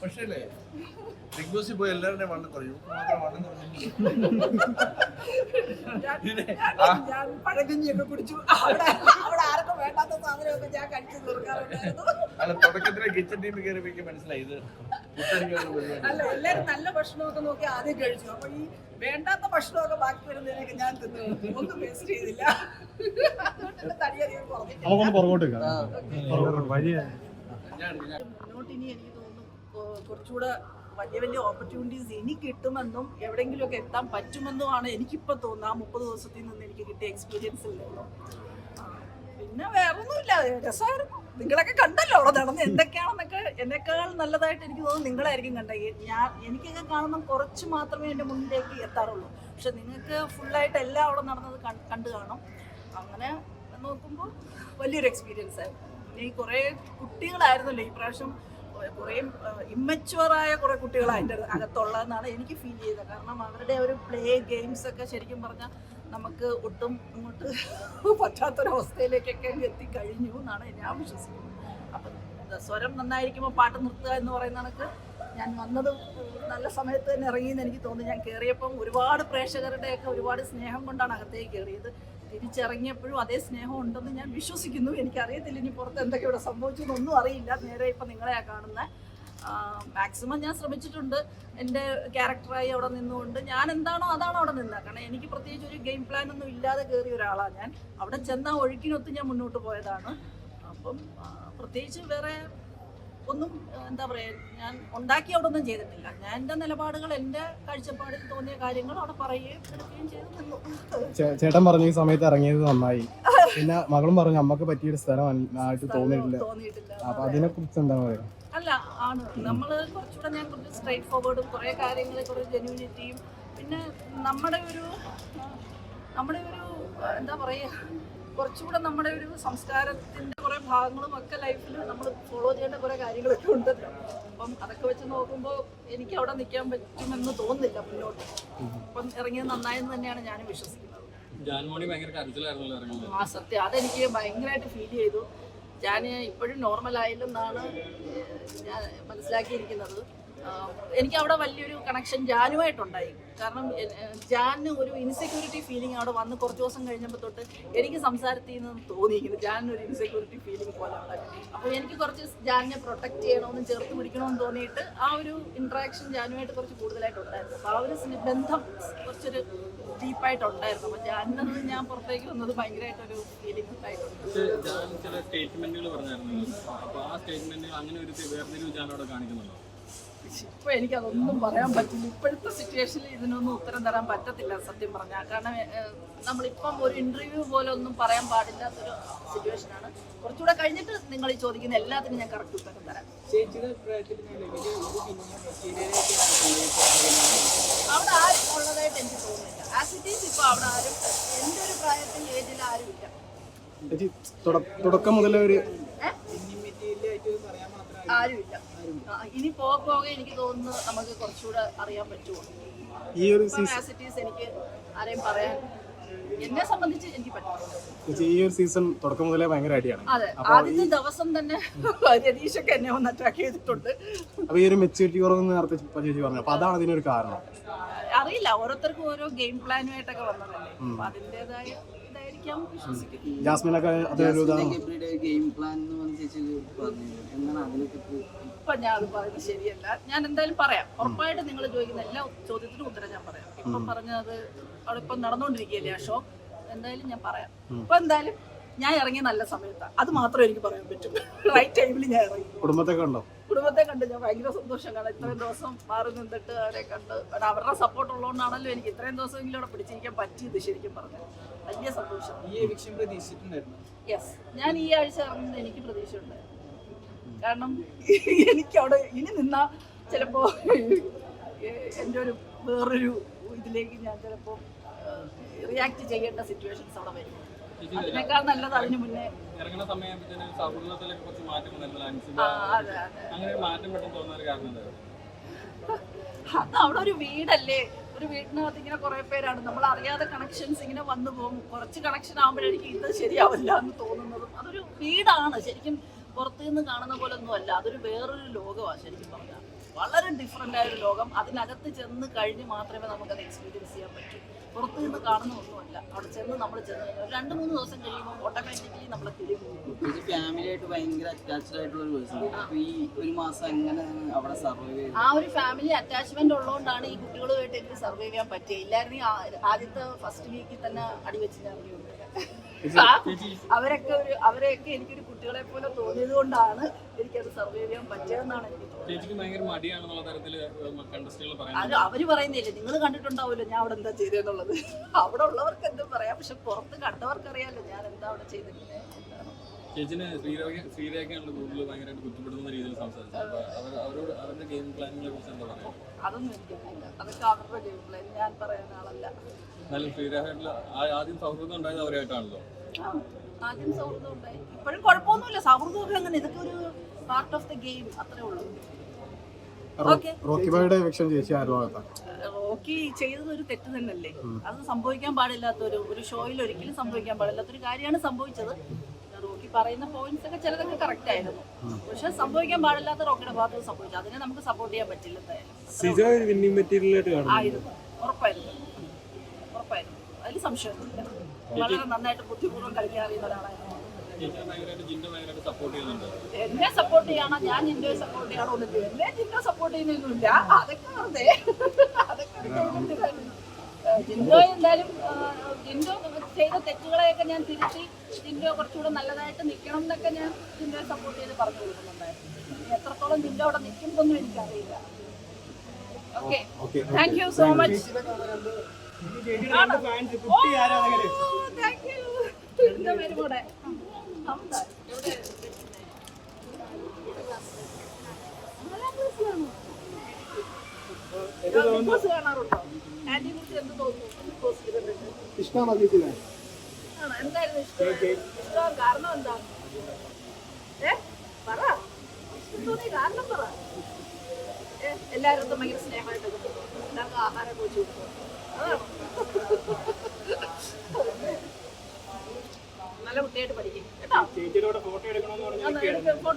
പക്ഷേ ബിഗ് ബോസിൽ പോയി എല്ലാവരുടെയും വണ്ണം കുറയും. മാത്രം വണ്ണം കുറഞ്ഞിട്ടില്ല. പഴകഞ്ഞിയൊക്കെ കുടിച്ചു. അവിടെ അവിടെ വേണ്ടാത്ത സാധനമൊക്കെ ഞാൻ കഴിച്ചു തീർക്കാറുണ്ടായിരുന്നു. അല്ല തുടക്കത്തിലെ കിച്ചൺ ടീമിൽ കയറിയപ്പോഴേക്കും മനസ്സിലായി ഇത് അല്ല എല്ലാരും നല്ല ഭക്ഷണമൊക്കെ നോക്കി ആദ്യം കഴിച്ചു. അപ്പൊ ഈ വേണ്ടാത്ത ഭക്ഷണമൊക്കെ ബാക്കി വരുന്നതിനൊക്കെ ഞാൻ തിന്നു ഒന്നും വേസ്റ്റ് ചെയ്തില്ല. അതുകൊണ്ട് തടിയധികം കുറഞ്ഞിട്ടില്ല. മുന്നോട്ട് ഇനി എനിക്ക് തോന്നുന്നു കുറച്ചുകൂടെ വലിയ വലിയ ഓപ്പർച്യൂണിറ്റീസ് ഇനി കിട്ടുമെന്നും എവിടെയെങ്കിലുമൊക്കെ എത്താൻ പറ്റുമെന്നുമാണ് എനിക്കിപ്പോൾ തോന്നുന്നത്. ആ മുപ്പത് ദിവസത്തിൽ നിന്ന് എനിക്ക് കിട്ടിയ എക്സ്പീരിയൻസ് നിന്നും പിന്നെ വേറൊന്നുമില്ല രസമായിരുന്നു. നിങ്ങളൊക്കെ കണ്ടല്ലോ അവിടെ നടന്ന് എന്തൊക്കെയാണെന്നൊക്കെ. എന്നെക്കാൾ നല്ലതായിട്ട് എനിക്ക് തോന്നുന്നു നിങ്ങളായിരിക്കും കണ്ട ഞാൻ എനിക്കൊക്കെ കാണുമ്പോൾ കുറച്ച് മാത്രമേ എന്റെ മുന്നിലേക്ക് എത്താറുള്ളൂ. പക്ഷെ നിങ്ങൾക്ക് ഫുള്ളായിട്ട് എല്ലാം അവിടെ നടന്നത് കണ്ടു കാണും. അങ്ങനെ നോക്കുമ്പോൾ വലിയൊരു എക്സ്പീരിയൻസ് ആയിരുന്നു. പിന്നെ ഈ കുറേ കുട്ടികളായിരുന്നല്ലോ ഈ പ്രാവശ്യം കുറേ ഇമ്മച്ചുവറായ കുറേ കുട്ടികളാണ് അതിന്റെ അകത്തുള്ളതെന്നാണ് എനിക്ക് ഫീൽ ചെയ്തത് കാരണം അവരുടെ ഒരു പ്ലേ ഗെയിംസ് ഒക്കെ ശരിക്കും പറഞ്ഞാൽ നമുക്ക് ഒട്ടും ഇങ്ങോട്ട് പറ്റാത്തൊരവസ്ഥയിലേക്കൊക്കെ എത്തിക്കഴിഞ്ഞു എന്നാണ് ഞാൻ വിശ്വസിക്കുന്നത്. അപ്പം സ്വരം നന്നായിരിക്കുമ്പോൾ പാട്ട് നിർത്തുക എന്ന് പറയുന്ന കണക്ക് ഞാൻ വന്നത് നല്ല സമയത്ത് തന്നെ ഇറങ്ങിയെന്ന് എനിക്ക് തോന്നുന്നു. ഞാൻ കയറിയപ്പം ഒരുപാട് പ്രേക്ഷകരുടെയൊക്കെ ഒരുപാട് സ്നേഹം കൊണ്ടാണ് അകത്തേക്ക് കയറിയത് തിരിച്ചിറങ്ങിയപ്പോഴും അതേ സ്നേഹം ഉണ്ടെന്ന് ഞാൻ വിശ്വസിക്കുന്നു. എനിക്കറിയത്തില്ല ഇനി പുറത്ത് എന്തൊക്കെ ഇവിടെ സംഭവിച്ചു എന്നൊന്നും അറിയില്ല. നേരെ ഇപ്പം നിങ്ങളെയാ കാണുന്ന. മാക്സിമം ഞാൻ ശ്രമിച്ചിട്ടുണ്ട് എന്റെ ക്യാരക്ടറായി അവിടെ നിന്നുകൊണ്ട്. ഞാൻ എന്താണോ അതാണോ അവിടെ നിന്നത് കാരണം എനിക്ക് പ്രത്യേകിച്ച് ഒരു ഗെയിം പ്ലാൻ ഒന്നും ഇല്ലാതെ കയറിയ ഒരാളാണ് ഞാൻ. അവിടെ ചെന്ന ഒഴുക്കിനൊത്ത് ഞാൻ മുന്നോട്ട് പോയതാണ്. അപ്പം പ്രത്യേകിച്ച് വേറെ ഒന്നും എന്താ പറയുക ഞാൻ ഉണ്ടാക്കി അവിടെ ഒന്നും ചെയ്തിട്ടില്ല. ഞാൻ എന്റെ നിലപാടുകൾ എന്റെ കാഴ്ചപ്പാടിൽ തോന്നിയ കാര്യങ്ങൾ അവിടെ പറയുകയും എടുക്കുകയും ചെയ്തു ചേട്ടൻ പറഞ്ഞു ഈ സമയത്ത് ഇറങ്ങിയത് നന്നായി. പിന്നെ മകളും പറഞ്ഞു അമ്മയ്ക്ക് പറ്റിയൊരു സ്ഥലം ആയിട്ട് തോന്നിയിട്ടില്ല. അപ്പൊ അതിനെ കുറിച്ച് എന്താ പറയുക അല്ല ആണ്. നമ്മൾ കുറച്ചുകൂടെ ഞാൻ കുറച്ച് സ്ട്രൈറ്റ് ഫോർവേഡും കുറേ കാര്യങ്ങൾ കുറേ ജെന്യൂനിറ്റിയും പിന്നെ നമ്മുടെ ഒരു നമ്മുടെ ഒരു എന്താ പറയുക കുറച്ചുകൂടെ നമ്മുടെ ഒരു സംസ്കാരത്തിന്റെ കുറേ ഭാഗങ്ങളും ഒക്കെ ലൈഫിൽ നമ്മൾ ഫോളോ ചെയ്യേണ്ട കുറേ കാര്യങ്ങളൊക്കെ ഉണ്ടല്ലോ. അപ്പം അതൊക്കെ വെച്ച് നോക്കുമ്പോൾ എനിക്ക് അവിടെ നിൽക്കാൻ പറ്റുമെന്ന് തോന്നുന്നില്ല മുന്നോട്ട്. അപ്പം ഇറങ്ങിയത് നന്നായെന്ന് തന്നെയാണ് ഞാൻ വിശ്വസിക്കുന്നത്. ജാൻമോണി ഭയങ്കര കരച്ചിലായിരുന്നല്ലോ ഇറങ്ങുന്നത്. ആ സത്യം. അതെനിക്ക് ഭയങ്കരമായിട്ട് ഫീൽ ചെയ്തു. ഞാൻ ഇപ്പോഴും നോർമൽ ആയില്ലെന്നാണ് ഞാൻ മനസ്സിലാക്കിയിരിക്കുന്നത്. എനിക്ക് അവിടെ വലിയൊരു കണക്ഷൻ ജാനുമായിട്ടുണ്ടായി കാരണം ജാനിന് ഒരു ഇൻസെക്യൂരിറ്റി ഫീലിംഗ് അവിടെ വന്ന് കുറച്ച് ദിവസം കഴിഞ്ഞപ്പോൾ തൊട്ട് എനിക്ക് സംസാരത്തിൽ നിന്ന് തോന്നിയിരിക്കുന്നു. ജാനിന് ഒരു ഇൻസെക്യൂരിറ്റി ഫീലിംഗ് പോലെ ഉണ്ടായി. അപ്പോൾ എനിക്ക് കുറച്ച് ജാനിനെ പ്രൊട്ടക്ട് ചെയ്യണമെന്ന് ചേർത്ത് പിടിക്കണമെന്ന് തോന്നിയിട്ട് ആ ഒരു ഇൻട്രാക്ഷൻ ജാനുമായിട്ട് കുറച്ച് കൂടുതലായിട്ട് ഉണ്ടായിരുന്നു അപ്പോൾ ആ ഒരു ബന്ധം കുറച്ചൊരു ഡീപ്പായിട്ടുണ്ടായിരുന്നു അപ്പോൾ ജാനിനത് ഞാൻ പുറത്തേക്ക് വന്നത് ഭയങ്കരമായിട്ടൊരു ഫീലിംഗ് ഉണ്ടായിട്ടുണ്ട്. ചില സ്റ്റേറ്റ്മെന്റുകൾ പറഞ്ഞായിരുന്നു. അപ്പോൾ ആ സ്റ്റേറ്റ്മെന്റ് അങ്ങനെ ഒരു വേറെ ജാൻ അവിടെ കാണിക്കുന്നുണ്ടോ ഇപ്പൊ എനിക്കതൊന്നും പറയാൻ പറ്റില്ല. ഇപ്പോഴത്തെ സിറ്റുവേഷനിൽ ഇതിനൊന്നും ഉത്തരം തരാൻ പറ്റത്തില്ല സത്യം പറഞ്ഞാൽ കാരണം നമ്മളിപ്പം ഒരു ഇന്റർവ്യൂ പോലെ ഒന്നും പറയാൻ പാടില്ലാത്തൊരു സിറ്റുവേഷനാണ് കുറച്ചുകൂടെ കഴിഞ്ഞിട്ട് നിങ്ങൾ ഈ ചോദിക്കുന്ന എല്ലാത്തിനും ഞാൻ കറക്റ്റ് ഉത്തരം തരാം. അവിടെ ആരും ഉള്ളതായിട്ട് എനിക്ക് തോന്നുന്നില്ല. ആസ് ഇറ്റ് ഈസ് ഇപ്പൊ അവിടെ ആരും എന്റെ ഒരു പ്രായത്തിൽ ഏജിൽ ആരും ഇല്ല തുടക്കം മുതലേ ഒരു പറയാൻ ആരുമില്ല. ഇനി പോകെ പോകെ എനിക്ക് തോന്നുന്നു നമുക്ക് കുറച്ചുകൂടെ അറിയാൻ പറ്റുമോ ഈ ഒരു എനിക്ക് ആരെയും പറയാൻ എന്നെ സംബന്ധിച്ച് എനിക്ക് പറ്റും ഈ ഒരു സീസൺ തുടക്കം മുതലേ ഭയങ്കര അടിയാണ്. അതെ ആദ്യത്തെ ദിവസം തന്നെ രതീഷൊക്കെ എന്നെ ഒന്ന് അറ്റാക്ക് ചെയ്തിട്ടുണ്ട്. അപ്പൊ ഈ ഒരു മെച്ചൂരിറ്റി കുറവെന്ന് നേരത്തെ ചേച്ചി പറഞ്ഞു. അപ്പൊ അതാണ് ഇതിനൊരു കാരണം. അറിയില്ല ഓരോരുത്തർക്കും ഓരോ ഗെയിം പ്ലാനുമായിട്ടൊക്കെ വന്നതല്ലേ. അപ്പൊ അതിന്റെതായ ജാസ്മിനൊക്കെ അതൊരു ഇതാണ് എവറിഡേ ഗെയിം പ്ലാൻ എന്ന് പറഞ്ഞ ചേച്ചി പറഞ്ഞു എന്താണ് അതിനൊക്കെ ഇപ്പൊ? ഞാൻ അത് പറയുന്നത് ശരിയല്ല. ഞാൻ എന്തായാലും പറയാം. ഉറപ്പായിട്ട് നിങ്ങൾ ചോദിക്കുന്ന എല്ലാ ചോദ്യത്തിനും ഉത്തരം ഞാൻ പറയാം. ഇപ്പം പറഞ്ഞത് അവിടെ ഇപ്പം നടന്നുകൊണ്ടിരിക്കുകയല്ലേ ആ ഷോ എന്തായാലും ഞാൻ പറയാം. ഇപ്പൊ എന്തായാലും ഞാൻ ഇറങ്ങിയ നല്ല സമയത്താണ് അത് മാത്രമേ എനിക്ക് പറയാൻ പറ്റൂ. റൈറ്റ് ടൈമിൽ ഞാൻ ഇറങ്ങി. കുടുംബത്തൊക്കെ ഉണ്ടോ? കുടുംബത്തെ കണ്ട് ഞാൻ ഭയങ്കര സന്തോഷം. കാരണം ഇത്രയും ദിവസം മാറി നിന്നിട്ട് അവരെ കണ്ട് അവരുടെ സപ്പോർട്ട് ഉള്ളതുകൊണ്ടാണല്ലോ എനിക്ക് ഇത്രയും ദിവസമെങ്കിലും അവിടെ പിടിച്ചിരിക്കാൻ പറ്റിയത് ശരിക്കും പറഞ്ഞു വലിയ സന്തോഷം. ഈ എവിക്ഷൻ പ്രതീക്ഷിച്ചിട്ടുണ്ടായിരുന്നു? യെസ് ഞാൻ ഈ ആഴ്ച ഇറങ്ങുന്നത് എനിക്ക് പ്രതീക്ഷയുണ്ട് കാരണം എനിക്ക് അവിടെ ഇനി നിന്ന ചിലപ്പോ എന്റെ ഒരു വേറൊരു ഇതിലേക്ക് ഞാൻ ചിലപ്പോ റിയാക്ട് ചെയ്യേണ്ട സിറ്റുവേഷൻസ് അവിടെ വരും. അതിനേക്കാൾ നല്ലത് അതിന് മുന്നേ. ഇറങ്ങുന്ന സൗഹൃദത്തിലൊക്കെ കുറച്ച് മാറ്റം അങ്ങനെ മാറ്റം പെട്ടെന്ന് തോന്നാൻ ഒരു കാരണം അത് അവിടെ ഒരു വീടല്ലേ? ഒരു വീട്ടിനകത്ത് ഇങ്ങനെ കുറെ പേരാണ്. നമ്മൾ അറിയാതെ കണക്ഷൻസ് ഇങ്ങനെ വന്നു പോകും. കുറച്ച് കണക്ഷൻ ആകുമ്പോഴായിരിക്കും ഇത് ശരിയാവില്ല എന്ന് തോന്നുന്നതും. അതൊരു വീടാണ്. ശരിക്കും പുറത്തുനിന്ന് കാണുന്ന പോലെ ഒന്നും അല്ല അതൊരു വേറൊരു ലോകമാണ് ശരിക്കും പറഞ്ഞാൽ വളരെ ഡിഫറെന്റ് ആയ ഒരു ലോകം. അതിനകത്ത് ചെന്ന് കഴിഞ്ഞ് മാത്രമേ നമുക്കത് എക്സ്പീരിയൻസ് ചെയ്യാൻ പറ്റൂ. പുറത്തു നിന്ന് കാണുന്ന ഒന്നുമല്ല. അവിടെ ചെന്ന് നമ്മൾ ചെന്ന് ഒരു രണ്ട് മൂന്ന് ദിവസം കഴിയുമ്പോൾ ഓട്ടോമാറ്റിക്കലി നമ്മളെ തിരി പോകും. ഇത് ഫാമിലി ആയിട്ട് ഭയങ്കര അറ്റാച്ച്ഡ് ആയിട്ടുള്ള ഒരു പേഴ്സൺ ഈ ഒരു മാസം എങ്ങനെ അവിടെ സർവൈവ് ചെയ്ത്? ആ ഒരു ഫാമിലി അറ്റാച്ച്മെന്റ് ഉള്ളതുകൊണ്ടാണ് ഈ കുട്ടികളുമായിട്ട് എനിക്ക് സർവൈവ് ചെയ്യാൻ പറ്റിയത് ഇല്ലായിരുന്നെങ്കിൽ ആദ്യത്തെ ഫസ്റ്റ് വീക്കിൽ തന്നെ അടിവെച്ച് ഞാൻ അവരൊക്കെ ഒരു അവരെയൊക്കെ എനിക്കൊരു കുട്ടികളെ പോലെ തോന്നിയത് കൊണ്ടാണ് എനിക്കത് സർവൈവ് ചെയ്യാൻ പറ്റിയതെന്നാണ് എനിക്ക് അത് അവർ പറയുന്നില്ല. നിങ്ങൾ കണ്ടിട്ടുണ്ടാവുമല്ലോ ഞാൻ അവിടെ എന്താ ചെയ്തതെന്നുള്ളത്. അവിടെ ഉള്ളവർക്ക് എന്തും പറയാം. പക്ഷെ പുറത്ത് കണ്ടവർക്ക് അറിയാലോ ഞാൻ എന്താ അവിടെ ചെയ്തിരുന്നത് ചേച്ചിന് ശ്രീരേഖ ശ്രീരേഖയാണ് കൂടുതൽ ഭയങ്കരമായിട്ട് ബുദ്ധിമുട്ടുന്ന രീതിയിൽ സംസാരിച്ചത്. ഗെയിം പ്ലാനിനെ കുറിച്ച് എന്താ പറയുക അതൊന്നും എനിക്കറിയില്ല അതൊക്കെ അവരുടെ ഗെയിം പ്ലാൻ ഞാൻ പറയുന്ന ആളല്ല. എന്നാലും ശ്രീരേഖയായിട്ടുള്ള ആ- ആദ്യം സൗഹൃദം ഉണ്ടായത് അവരായിട്ടാണല്ലോ. ആ, ആദ്യം സൗഹൃദം ഉണ്ടായി. ഇപ്പോഴും കുഴപ്പമൊന്നുമില്ല. സൗഹൃദമൊക്കെ അങ്ങനെ. ഇതൊക്കെ ഒരു പാർട്ട് ഓഫ് ദ ഗെയിം അത്രേ ഉള്ളൂ. ഓക്കെ റോക്കി ബായുടെ വിഷം ചേച്ചി ആരുടെ ഭാഗത്താണ് റോക്കി ചെയ്തത് ഒരു തെറ്റ് തന്നെയല്ലേ? അത് സംഭവിക്കാൻ പാടില്ലാത്ത ഒരു ഒരു ഷോയിൽ ഒരിക്കലും സംഭവിക്കാൻ പാടില്ലാത്ത ഒരു കാര്യമാണ് സംഭവിച്ചത്. പറയുന്ന പോയിന്റ്സ് ഒക്കെ ചിലതൊക്കെ കറക്റ്റ് ആയിരുന്നു. പക്ഷെ സംഭവിക്കാൻ പാടില്ലാത്ത റോക്കിയുടെ ഭാഗത്ത് സംഭവിച്ചു. അതിനെ നമുക്ക് സപ്പോർട്ട് ചെയ്യാൻ പറ്റില്ല എന്തായാലും. ആയിരുന്നു. ഉറപ്പായിരുന്നു. ഉറപ്പായിരുന്നു. അതിൽ സംശയമൊന്നുമില്ല വളരെ നന്നായിട്ട് ബുദ്ധിപൂർവം കളിക്കാൻ അറിയുന്ന ഒരാളായിരുന്നു. എന്നെ സപ്പോർട്ട് ചെയ്യണോ. ഞാൻ ജിൻഡോയെ സപ്പോർട്ട് ചെയ്യണോ. എന്നെ ജിൻഡോ സപ്പോർട്ട് ചെയ്യുന്നൊന്നുമില്ല. അതൊക്കെ വെറുതെ. അതൊക്കെ ജിൻഡോ എന്തായാലും ജിൻഡോ ചെയ്ത തെറ്റുകളെയൊക്കെ ഞാൻ തിരുത്തി ജിൻഡോ കുറച്ചുകൂടെ നല്ലതായിട്ട് നിൽക്കണം എന്നൊക്കെ ഞാൻ ജിൻഡോയെ സപ്പോർട്ട് ചെയ്ത് പറഞ്ഞു കൊടുക്കുന്നുണ്ടായിരുന്നു. എത്രത്തോളം ജിൻഡോ അവിടെ നിൽക്കുന്നതൊന്നും എനിക്കറിയില്ല. Okay thank you so much thank you എന്താ പേര് കൂടെ കാണാറുണ്ടോ? ആന്റിയെ കുറിച്ച് എന്ത് തോന്നുന്നു? ഇഷ്ടമാണോ എന്തായിരുന്നു ഇഷ്ടം? ഇഷ്ടം കാരണം എന്താ? ഏ? പറ. ഇഷ്ടം തോന്നിയ കാരണം പറ. എല്ലാവരും ഭയങ്കര സ്നേഹമായിട്ടൊക്കെ പോകും. എല്ലാവർക്കും ആഹാരം വെച്ച് കൊടുക്കും. നല്ല കുട്ടിയായിട്ട് പഠിക്കും. കേട്ടോ? ഫോട്ടോ